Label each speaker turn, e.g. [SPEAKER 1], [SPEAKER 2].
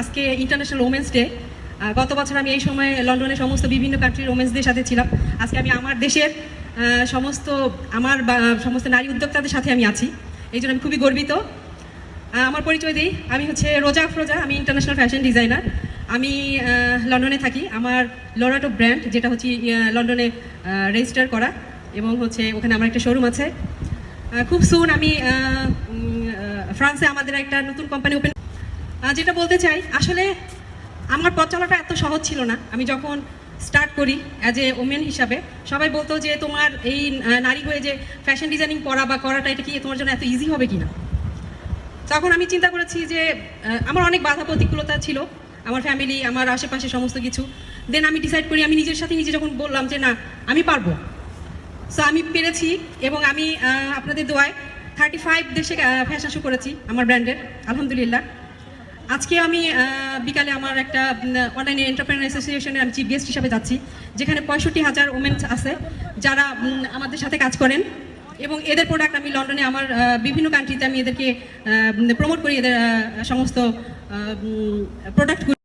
[SPEAKER 1] আজকে international women's day গত বছর আমি এই সময় লন্ডনের সমস্ত বিভিন্ন কান্ট্রির ওমেন্সদের সাথে ছিলাম। আজকে আমি আমার দেশের সমস্ত আমার সমস্ত নারী উদ্যোক্তাদের সাথে আমি আছি। এই জন্য আমি খুবই গর্বিত। আমার পরিচয় দিই। আমি হচ্ছে রোজা আফরোজা, আমি ইন্টারন্যাশনাল ফ্যাশন ডিজাইনার আমি লন্ডনে থাকি। আমার লরাটো ব্র্যান্ড যেটা হচ্ছে লন্ডনে রেজিস্টার করা এবং হচ্ছে ওখানে আমার একটা শোরুম আছে। খুব সুন আমি ফ্রান্সে আমাদের একটা নতুন কোম্পানি ওপেন যেটা বলতে চাই, আসলে আমার পথ চলাটা এত সহজ ছিল না। আমি যখন স্টার্ট করি অ্যাজ এ ওমেন হিসাবে, সবাই বলতো যে তোমার এই নারী হয়ে যে ফ্যাশন ডিজাইনিং করা বা করাটা, এটা কি তোমার জন্য এত ইজি হবে কিনা? তখন আমি চিন্তা করেছি যে আমার অনেক বাধা প্রতিকূলতা ছিল, আমার ফ্যামিলি আমার আশেপাশে সমস্ত কিছু। দেন আমি ডিসাইড করি, আমি নিজের সাথে নিজে যখন বললাম যে না, আমি পারব। সো আমি পেরেছি এবং আমি আপনাদের দোয়ায় থার্টি ফাইভ দেশে ফ্যাশন শো করেছি, আমার ব্র্যান্ডের আলহামদুলিল্লাহ। আজকে আমি বিকালে আমার একটা অনলাইন এন্টারপ্রেনার অ্যাসোসিয়েশনে আমি চিফ গেস্ট হিসাবে যাচ্ছি, যেখানে পঁয়ষট্টি হাজার ওমেন্স আছে, যারা আমাদের সাথে কাজ করেন। এবং এদের প্রোডাক্ট আমি লন্ডনে আমার বিভিন্ন কান্ট্রিতে আমি এদেরকে প্রমোট করি, এদের সমস্ত প্রোডাক্টগুলো